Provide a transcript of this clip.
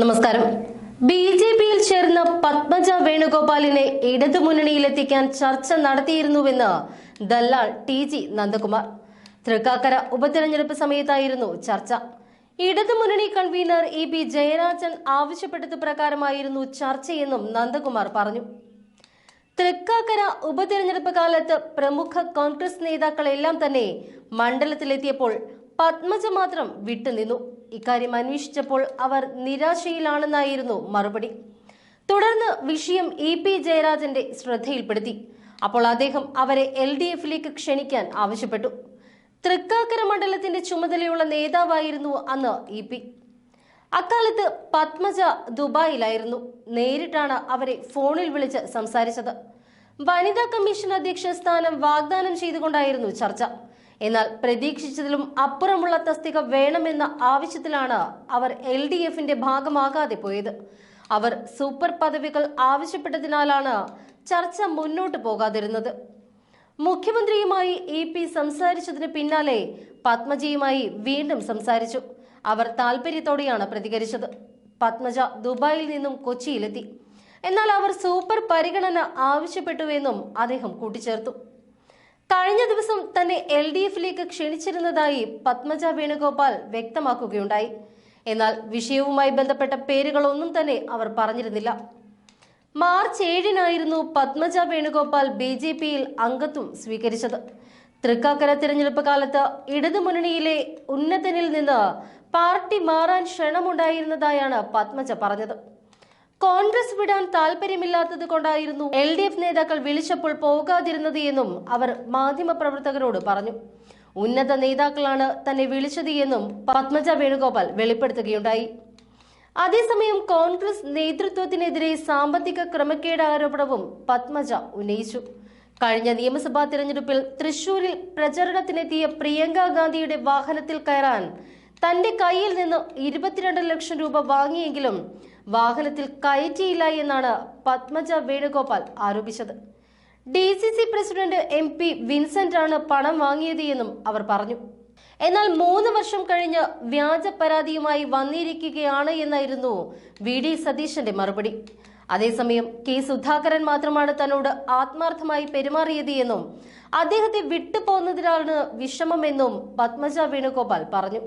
നമസ്കാരം. B J പിയിൽ ചേർന്ന പത്മജ വേണുഗോപാലിനെ ഇടതുമുന്നണിയിലെത്തിക്കാൻ ചർച്ച നടത്തിയിരുന്നുവെന്ന് ദല്ലാൾ ടി ജി നന്ദകുമാർ. തൃക്കാക്കര ഉപതെരഞ്ഞെടുപ്പ് സമയത്തായിരുന്നു ചർച്ച. ഇടതുമുന്നണി കൺവീനർ ഇ പി ജയരാജൻ ആവശ്യപ്പെട്ടത് പ്രകാരമായിരുന്നു ചർച്ചയെന്നും നന്ദകുമാർ പറഞ്ഞു. തൃക്കാക്കര ഉപതെരഞ്ഞെടുപ്പ് കാലത്ത് പ്രമുഖ കോൺഗ്രസ് നേതാക്കളെല്ലാം തന്നെ മണ്ഡലത്തിലെത്തിയപ്പോൾ പത്മജ മാത്രം വിട്ടുനിന്നു. ഇക്കാര്യം അന്വേഷിച്ചപ്പോൾ അവർ നിരാശയിലാണെന്നായിരുന്നു മറുപടി. തുടർന്ന് വിഷയം ഇ പി ജയരാജന്റെ ശ്രദ്ധയിൽപ്പെടുത്തി. അപ്പോൾ അദ്ദേഹം അവരെ എൽ ഡി എഫിലേക്ക് ക്ഷണിക്കാൻ ആവശ്യപ്പെട്ടു. തൃക്കാക്കര മണ്ഡലത്തിന്റെ ചുമതലയുള്ള നേതാവായിരുന്നു അന്ന് ഇ പി. അക്കാലത്ത് പത്മജ ദുബായിലായിരുന്നു. നേരിട്ടാണ് അവരെ ഫോണിൽ വിളിച്ച് സംസാരിച്ചത്. വനിതാ കമ്മീഷൻ അധ്യക്ഷ സ്ഥാനം വാഗ്ദാനം ചെയ്തുകൊണ്ടായിരുന്നു ചർച്ച. എന്നാൽ പ്രതീക്ഷിച്ചതിലും അപ്പുറമുള്ള തസ്തിക വേണമെന്ന ആവശ്യത്തിലാണ് അവർ എൽ ഡി എഫിന്റെ ഭാഗമാകാതെ പോയത്. അവർ സൂപ്പർ പദവികൾ ആവശ്യപ്പെട്ടതിനാലാണ് ചർച്ച മുന്നോട്ട് പോകാതിരുന്നത്. മുഖ്യമന്ത്രിയുമായി ഇ പി സംസാരിച്ചതിന് പിന്നാലെ പത്മജിയുമായി വീണ്ടും സംസാരിച്ചു. അവർ താല്പര്യത്തോടെയാണ് പ്രതികരിച്ചത്. പത്മജ ദുബായിൽ നിന്നും കൊച്ചിയിലെത്തി. എന്നാൽ അവർ സൂപ്പർ പരിഗണന ആവശ്യപ്പെട്ടുവെന്നും അദ്ദേഹം കൂട്ടിച്ചേർത്തു. കഴിഞ്ഞ ദിവസം തന്നെ എൽ ഡി എഫിലേക്ക് ക്ഷണിച്ചിരുന്നതായി പത്മജ വേണുഗോപാൽ വ്യക്തമാക്കുകയുണ്ടായി. എന്നാൽ വിഷയവുമായി ബന്ധപ്പെട്ട പേരുകളൊന്നും തന്നെ അവർ പറഞ്ഞിരുന്നില്ല. മാർച്ച് ഏഴിനായിരുന്നു പത്മജ വേണുഗോപാൽ ബി ജെ പിയിൽ അംഗത്വം സ്വീകരിച്ചത്. തൃക്കാക്കര തിരഞ്ഞെടുപ്പ് കാലത്ത് ഇടതുമുന്നണിയിലെ ഉന്നതനിൽ നിന്ന് പാർട്ടി മാറാൻ ക്ഷണമുണ്ടായിരുന്നതായാണ് പത്മജ പറഞ്ഞത്. കോൺഗ്രസ് വിടാൻ താല്പര്യമില്ലാത്തത് കൊണ്ടായിരുന്നു എൽ ഡി എഫ് നേതാക്കൾ വിളിച്ചപ്പോൾ പോകാതിരുന്നത് എന്നും അവർ മാധ്യമപ്രവർത്തകരോട് പറഞ്ഞു. ഉന്നത നേതാക്കളാണ് തന്നെ വിളിച്ചത് എന്നും പത്മജ വേണുഗോപാൽ വെളിപ്പെടുത്തുകയുണ്ടായി. അതേസമയം കോൺഗ്രസ് നേതൃത്വത്തിനെതിരെ സാമ്പത്തിക ക്രമക്കേട് ആരോപണവും പത്മജ ഉന്നയിച്ചു. കഴിഞ്ഞ നിയമസഭാ തിരഞ്ഞെടുപ്പിൽ തൃശൂരിൽ പ്രചരണത്തിനെത്തിയ പ്രിയങ്ക ഗാന്ധിയുടെ വാഹനത്തിൽ കയറാൻ തന്റെ കയ്യിൽ നിന്ന് ഇരുപത്തിരണ്ട് ലക്ഷം രൂപ വാങ്ങിയെങ്കിലും വാഹനത്തിൽ കയറ്റിയില്ല എന്നാണ് Padmaja Venugopal ആരോപിച്ചത്. D C C president M P Vincent ആണ് പണം വാങ്ങിയത് എന്നും അവർ പറഞ്ഞു. എന്നാൽ മൂന്ന് വർഷം കഴിഞ്ഞ് വ്യാജ പരാതിയുമായി വന്നിരിക്കുകയാണ് എന്നായിരുന്നു വി ഡി സതീശന്റെ മറുപടി. അതേസമയം കെ സുധാകരൻ മാത്രമാണ് തന്നോട് ആത്മാർത്ഥമായി പെരുമാറിയത് എന്നും അദ്ദേഹത്തെ വിട്ടുപോകുന്നതിനാണ് വിഷമമെന്നും പത്മജ വേണുഗോപാൽ പറഞ്ഞു.